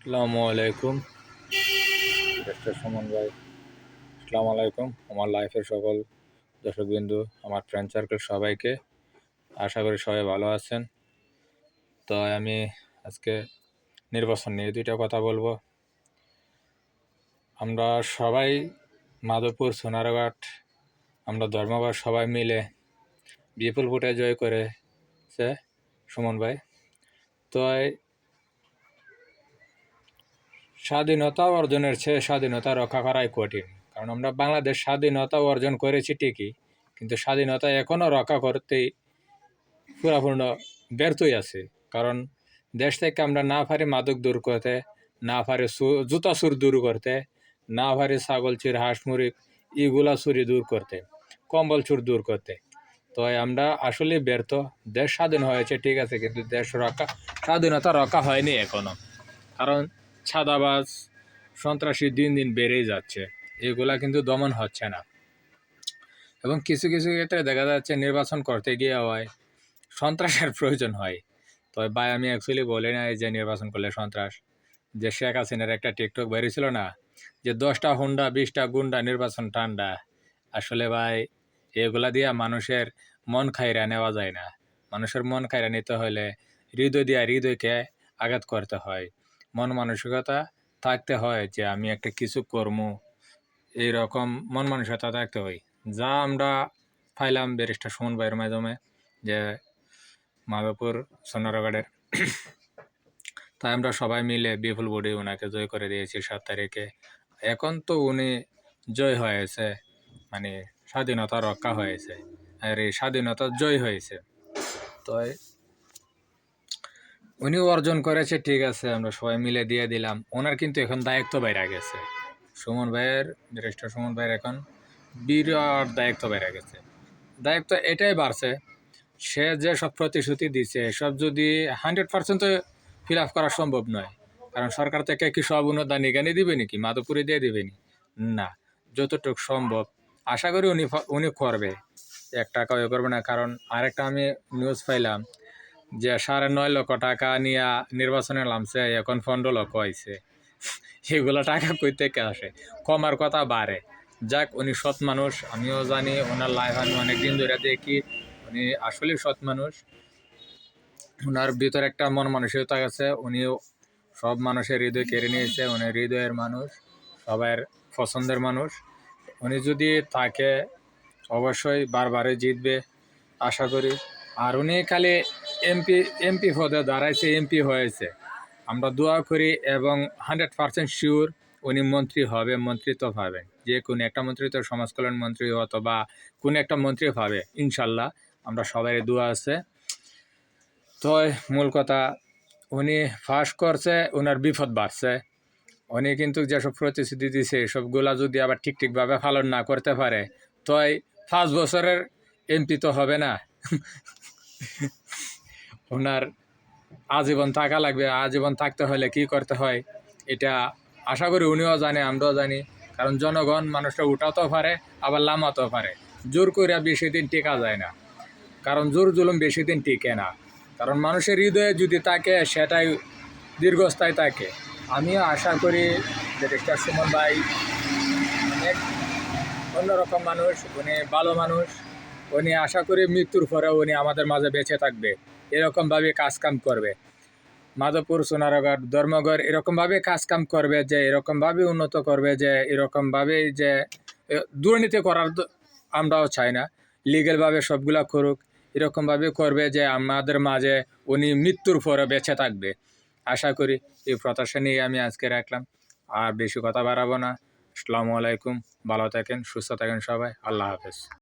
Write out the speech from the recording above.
আসসালামু আলাইকুম। ডক্টর সুমন ভাই আসসালামু আলাইকুম, আমার লাইফের সকল দর্শকবিন্দু, আমার ফ্রেন্ড সার্কেল সবাইকে। আশা করি সবাই ভালো আছেন। তো আমি আজকে নির্বাচন নিয়ে দুইটা কথা বলব। আমরা সবাই মাধবপুর, সোনারঘাট, আমরা ধর্মঘট সবাই মিলে বিপুল ভোটে জয় করেছে সুমন ভাই। তো স্বাধীনতা অর্জনের চেয়ে স্বাধীনতা রক্ষা করাই কঠিন। কারণ আমরা বাংলাদেশ স্বাধীনতা অর্জন করেছি ঠিকই, কিন্তু স্বাধীনতা এখনও রক্ষা করতেই পুরাপূর্ণ ব্যর্থই আছে। কারণ দেশ থেকে আমরা না পারি মাদক দূর করতে, না পারি জুতা সুর দূর করতে, না পারি ছাগল, চুর, হাঁস মুড়ি ইগুলা চুরি দূর করতে, কম্বল চুর দূর করতে। তো আমরা আসলে ব্যর্থ। দেশ স্বাধীন হয়েছে, ঠিক আছে, কিন্তু দেশ রক্ষা, স্বাধীনতা রক্ষা হয়নি এখনও কারণ ছাদাবাজ, সন্ত্রাসী দিন দিন বেড়েই যাচ্ছে। এগুলা কিন্তু দমন হচ্ছে না। এবং কিছু কিছু ক্ষেত্রে দেখা যাচ্ছে নির্বাচন করতে গিয়ে হয়, সন্ত্রাসের প্রয়োজন হয়। তো ভাই, আমি অ্যাকচুয়ালি বলি না যে নির্বাচন করলে সন্ত্রাস। যে শেখ হাসিনার একটা টিকটক বেরিয়েছিল না, যে দশটা হুন্ডা, বিশটা গুন্ডা নির্বাচন ঠান্ডা। আসলে ভাই, এগুলা দিয়ে মানুষের মন খাইরা নেওয়া যায় না। মানুষের মন খাইরা নিতে হলে হৃদয় দিয়া হৃদয়কে আঘাত করতে হয়। মন মানসিকতা থাকতে হয় যে আমি একটা কিছু কর্ম। এইরকম মন মানসিকতা থাকতে হয়। যা আমরা পাইলাম ব্যারিস্টার সুমন ভাইয়ের মাধ্যমে যে মাধবপুর সোনারগড়ের তাই আমরা সবাই মিলে বিপুল বডি ওনাকে জয় করে দিয়েছি সাত তারিখে। এখন তো উনি জয় হয়েছে মানে স্বাধীনতা রক্ষা হয়েছে। আর এই স্বাধীনতা জয় হয়েছে। তো উনি অর্জন করেছে, ঠিক আছে, আমরা সবাই মিলে দিয়ে দিলাম। ওনার কিন্তু এখন দায়িত্ব বাইরে গেছে। সুমন ভাইয়ের, ব্যারিস্টার সুমন ভাইয়ের এখন বিরাট দায়িত্ব বাইরে গেছে। দায়িত্ব এটাই বাড়ছে, সে যে সব প্রতিশ্রুতি দিছে সব যদি হান্ড্রেড পার্সেন্ট ফিল আপ করা সম্ভব নয়, কারণ সরকার থেকে কি সব অনুদান এখানে দিবে নাকি? মাধবপুরে দিয়ে দিবে নি না, যতটুকু সম্ভব। আশা করি উনি উনি করবে। এক টাকাও এ করবে না, কারণ আরেকটা আমি নিউজ পাইলাম যে সাড়ে নয় লক্ষ টাকা নিয়ে নির্বাচনে নামছে, এখন পনেরো লক্ষ হয়েছে এগুলো টাকা কই থেকে আসে? কমার কথা বাড়ে। যাক, উনি সৎ মানুষ, আমিও জানি ওনার লাইফ আমি অনেকদিন ধরে দেখি, উনি আসলেই সৎ মানুষ। ওনার ভিতরে একটা মন মানসিকতা আছে, উনিও সব মানুষের হৃদয় কেড়ে নিয়েছে, উনি হৃদয়ের মানুষ সবার পছন্দের মানুষ। উনি যদি থাকে, অবশ্যই বারবারই জিতবে, আশা করি। আর উনি খালি এমপি এমপি পদে দাঁড়াইছে এমপি হয়েছে। আমরা দোয়া করি এবং হান্ড্রেড পার্সেন্ট শিওর উনি মন্ত্রী হবে, মন্ত্রিত্ব পাবেন। যে কোনো একটা মন্ত্রী তো সমাজ কল্যাণ মন্ত্রী অথবা কোনো একটা মন্ত্রী পাবে, ইনশাল্লাহ। আমরা সবাই দোয়া আছে। তো মূল কথা, উনি ফাঁস করছে ওনার বিপদ বাড়ছে। উনি কিন্তু যেসব প্রতিশ্রুতি দিছে সবগুলা যদি আবার ঠিক ঠিকভাবে পালন না করতে পারে তো পাঁচ বছরের এমপি তো হবে না। ওনার আজীবন থাকা লাগবে, আজীবন থাকতে হলে কি করতে হয়, এটা আশা করি উনিও জানে, আমরাও জানি। কারণ জনগণ মানুষটা উঠাতেও পারে, আবার লামাতেও পারে। জোর করে বেশি দিন টেকা যায় না। কারণ জোর জুলুম বেশি দিন টিকে না। কারণ মানুষের হৃদয়ে যদি থাকে, সেটাই দীর্ঘস্থায়ী থাকে। আমিও আশা করি যে ডক্টর সুমন ভাই অনেক অন্যরকম মানুষ, উনি ভালো মানুষ। উনি আশা করি মৃত্যুর পরে উনি আমাদের মাঝে বেঁচে থাকবে। এরকমভাবে কাজকাম করবে। মাধবপুর সোনারগড় ধর্মগড় এরকমভাবে কাজকাম করবে যে এরকমভাবে উন্নত করবে যে এরকমভাবে যে দুর্নীতি করার আমরাও চাই না। লিগেলভাবে সবগুলা করুক এরকমভাবে করবে যে, আমাদের মাঝে উনি মৃত্যুর পরে বেঁচে থাকবে। আশা করি এই প্রত্যাশা নিয়ে আমি আজকে রাখলাম। আর বেশি কথা বাড়াবো না। আসসালামু আলাইকুম। ভালো থাকেন, সুস্থ থাকেন সবাই। আল্লাহ হাফেজ।